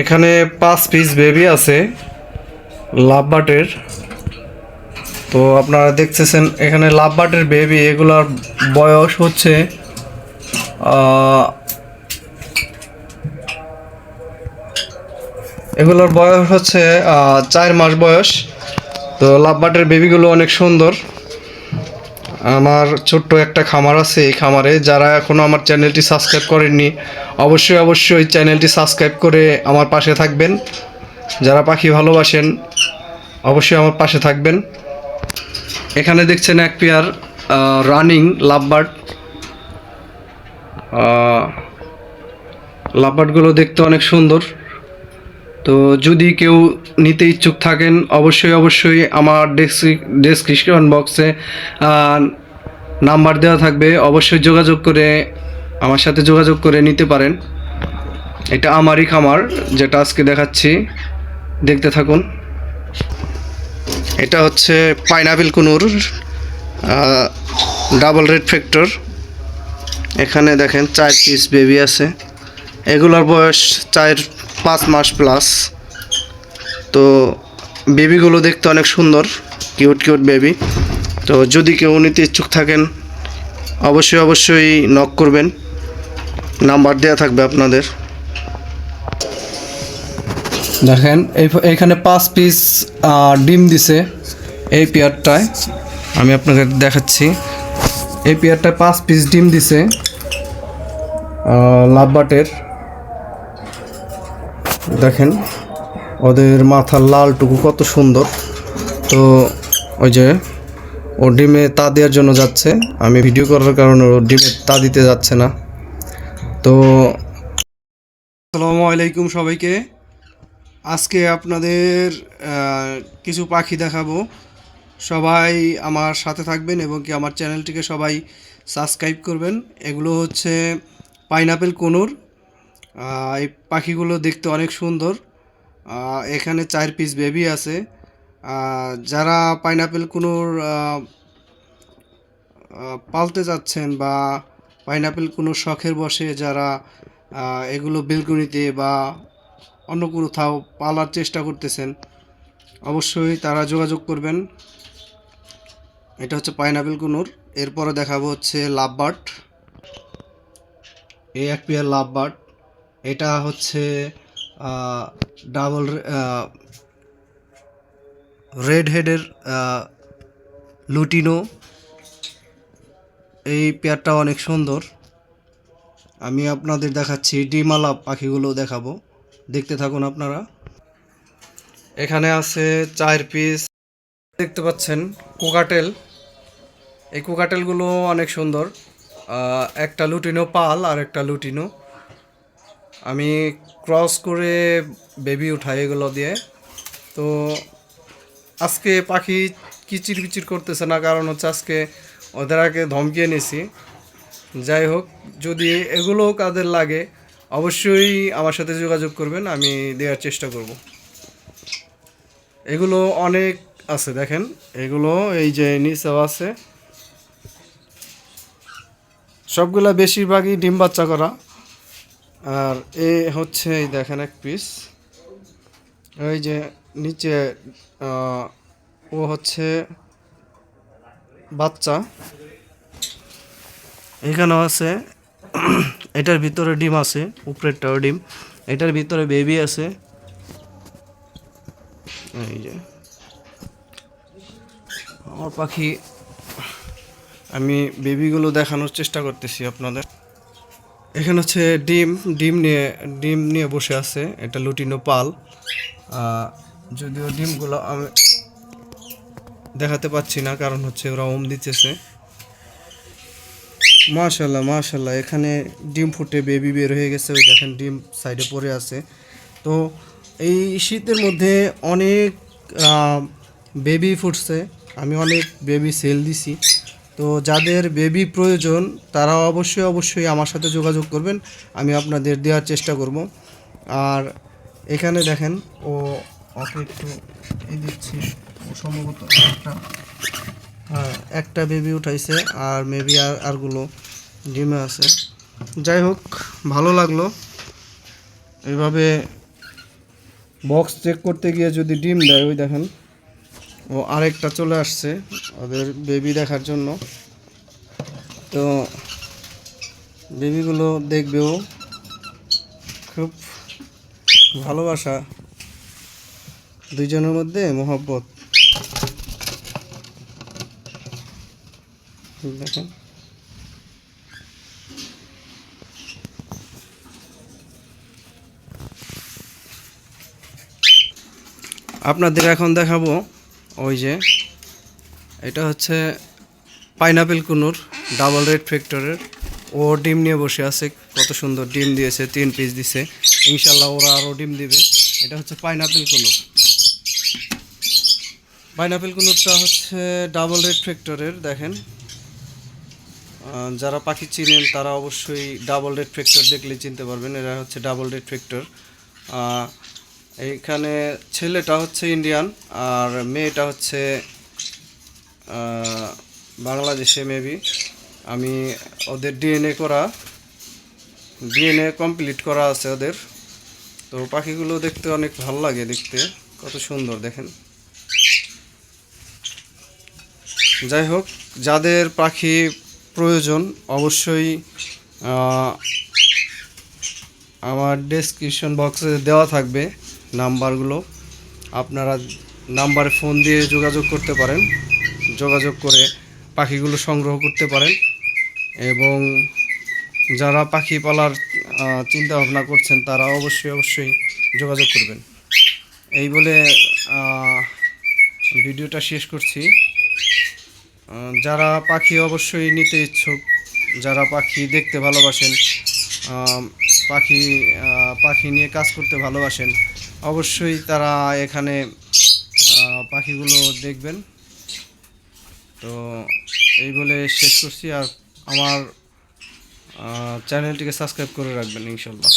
এখানে পাঁচ piece baby আছে লাভবাটের তো আপনারা দেখতেছেন এখানে লাভবাটের বেবি এগুলার বয়স হচ্ছে এগুলোর বয়স হচ্ছে চার মাস বয়স। তো লাভবাটের বেবিগুলো অনেক সুন্দর। আমার ছোট্ট একটা খামার আছে এই খামারে। যারা এখনও আমার চ্যানেলটি সাবস্ক্রাইব করেননি, অবশ্যই অবশ্যই চ্যানেলটি সাবস্ক্রাইব করে আমার পাশে থাকবেন। যারা পাখি ভালোবাসেন, অবশ্যই আমার পাশে থাকবেন। এখানে দেখছেন এক পেয়ার রানিং লাভবার্ড। লাভবার্ডগুলো দেখতে অনেক সুন্দর। তো যদি কেউ নিতে ইচ্ছুক থাকেন, অবশ্যই অবশ্যই আমার ডেসক্রিপশন বক্সে নাম্বার দেওয়া থাকবে। অবশ্যই যোগাযোগ করে আমার সাথে যোগাযোগ করে নিতে পারেন। এটা আমারই খামার, যেটা আজকে দেখাচ্ছি। দেখতে থাকুন। এটা হচ্ছে pineapple conure double red factor এখানে দেখেন চার পিস বেবি আছে। এগুলোর বয়স চার পাঁচ মাস প্লাস তো বেবিগুলো দেখতে অনেক সুন্দর কিউট কিউট বেবি তো যদি কেউ নিতে ইচ্ছুক থাকেন, অবশ্যই অবশ্যই নক করবেন। নাম্বার দেওয়া থাকবে আপনাদের। দেখেন, এই- এইখানে পাঁচ পিস ডিম দিছে এই পেয়ারটায়। আমি আপনাকে দেখাচ্ছি। এই পেয়ারটায় পাঁচ পিস ডিম দিছে লাভবাটের দেখেন, ওদের মাথার লালটুকু কত সুন্দর। তো ওই যে, ও ডিমে তা দেওয়ার জন্য যাচ্ছে। আমি ভিডিও করার কারণে ও ডিমে তা দিতে যাচ্ছে না। তো আসসালামু আলাইকুম সবাইকে। আজকে আপনাদের কিছু পাখি দেখাবো। সবাই আমার সাথে থাকবেন এবং কি আমার চ্যানেলটিকে সবাই সাবস্ক্রাইব করবেন। এগুলো হচ্ছে পাইনাপেল কোনুর এই পাখিগুলো দেখতে অনেক সুন্দর। এখানে চার পিস বেবি আছে। যারা পাইনাপেল কোনুর পালতে যাচ্ছেন বা পাইনাপেল কোনো শখের বসে যারা এগুলো বেলকুনিতে বা অন্য কোথাও পালার চেষ্টা করতেছেন, অবশ্যই তারা যোগাযোগ করবেন। এটা হচ্ছে পাইনাপেল কুনুর। এরপরে দেখাবো হচ্ছে লাভবার্ড। এই এক পেয়ার লাভবার্ড। এটা হচ্ছে ডাবল রেড হেডের লুটিনো। এই পেয়ারটা অনেক সুন্দর। আমি আপনাদের দেখাচ্ছি, ডিমালা পাখিগুলো দেখাবো। দেখতে থাকুন আপনারা। এখানে আছে চার পিস দেখতে পাচ্ছেন, কোকাটেল। এই কোকাটেলগুলো অনেক সুন্দর। একটা লুটিনো পাল আর একটা লুটিনো। আমি ক্রস করে বেবি উঠাই এগুলো দিয়ে। তো আজকে পাখি কিচির বিচির করতেছে না, কারণ হচ্ছে আজকে ওদের আগে ধমকিয়ে নিছি। যাই হোক, যদি এগুলো কাদের লাগে, অবশ্যই আমার সাথে যোগাযোগ করবেন, আমি দেওয়ার চেষ্টা করব। এগুলো অনেক আছে, দেখেন, এগুলো এই যে নিচেও আছে। সবগুলা বেশিরভাগই ডিম বাচ্চা করা। আর এ হচ্ছে এই দেখেন এক পিস ওই যে নিচে ও হচ্ছে বাচ্চা। এখানেও আছে, এটার ভিতরে ডিম আছে, উপরেরটাও ডিম। এটার ভিতরে বেবি আছে। এই যে। আমার পাখি, আমি বেবিগুলো দেখানোর চেষ্টা করতেছি আপনাদের। এখানে হচ্ছে ডিম ডিম নিয়ে ডিম নিয়ে বসে আছে। এটা লুটিনো পাল। যদিও ডিমগুলো আমি দেখাতে পাচ্ছি না, কারণ হচ্ছে ওরা ওম দিতেছে। মাশাল্লাহ মাশাল্লাহ, এখানে ডিম ফুটে বেবি বের হয়ে গেছে। ওই দেখেন ডিম সাইডে পড়ে আছে। তো এই শীতের মধ্যে অনেক বেবি ফুটছে। আমি অনেক বেবি সেল দিছি। তো যাদের বেবি প্রয়োজন, তারা অবশ্যই অবশ্যই আমার সাথে যোগাযোগ করবেন। আমি আপনাদের দেওয়ার চেষ্টা করব। আর এখানে দেখেন, ও ওকে একটু এই দিচ্ছি সম্ভবত একটা হ্যাঁ একটা বেবি উঠাইছে, আর মেবি আর আরগুলো ডিমে আছে। যাই হোক, ভালো লাগল। এইভাবে বক্স চেক করতে গিয়ে যদি ডিম দেয়, ওই দেখেন। ও আরেকটা চলে আসছে ওদের বেবি দেখার জন্য। তো বেবিগুলো দেখবেও খুব ভালোবাসা। দুইজনের মধ্যে মোহব্বত। দেখেন। আপনাদের এখন দেখাবো ওই যে, এটা হচ্ছে পাইনাপেল কুনুর ডাবল রেড ফ্যাক্টরের ও ডিম নিয়ে বসে আছে, কত সুন্দর ডিম দিয়েছে, তিন পিস দিছে। ইনশাল্লাহ ওরা আরও ডিম দিবে। এটা হচ্ছে পাইনাপেল কুনুর। পাইনাপেল কুনুরটা হচ্ছে ডাবল রেড ফ্যাক্টরের দেখেন। যারা পাখি চিনেন, তারা অবশ্যই ডাবল রেড ফ্যাক্টর দেখলে চিনতে পারবেন। এরা হচ্ছে ডাবল রেড ফ্যাক্টর এইখানে ছেলেটা হচ্ছে ইন্ডিয়ান আর মেয়েটা হচ্ছে বাংলাদেশে মেবি আমি ওদের ডিএনএ করা ডিএনএ কমপ্লিট করা আছে ওদের। তো পাখিগুলো দেখতে অনেক ভালো লাগে দেখতে, কত সুন্দর, দেখেন। যাই হোক, যাদের পাখি প্রয়োজন অবশ্যই আমার ডেসক্রিপশন বক্সে দেওয়া থাকবে। নাম্বারগুলো আপনারা নাম্বারে ফোন দিয়ে যোগাযোগ করতে পারেন, যোগাযোগ করে পাখিগুলো সংগ্রহ করতে পারেন এবং যারা পাখি পালার চিন্তা ভাবনা করছেন তারা অবশ্যই অবশ্যই যোগাযোগ করবেন। এই বলে ভিডিওটা শেষ করছি। যারা পাখি অবশ্যই নিতে ইচ্ছুক, যারা পাখি দেখতে ভালোবাসেন পাখি পাখি নিয়ে কাজ করতে ভালোবাসেন অবশ্যই তারা এখানে পাখিগুলো দেখবেন। তো এই বলে শেষ করছি, আর আমার চ্যানেলটিকে সাবস্ক্রাইব করে রাখবেন ইনশাল্লাহ।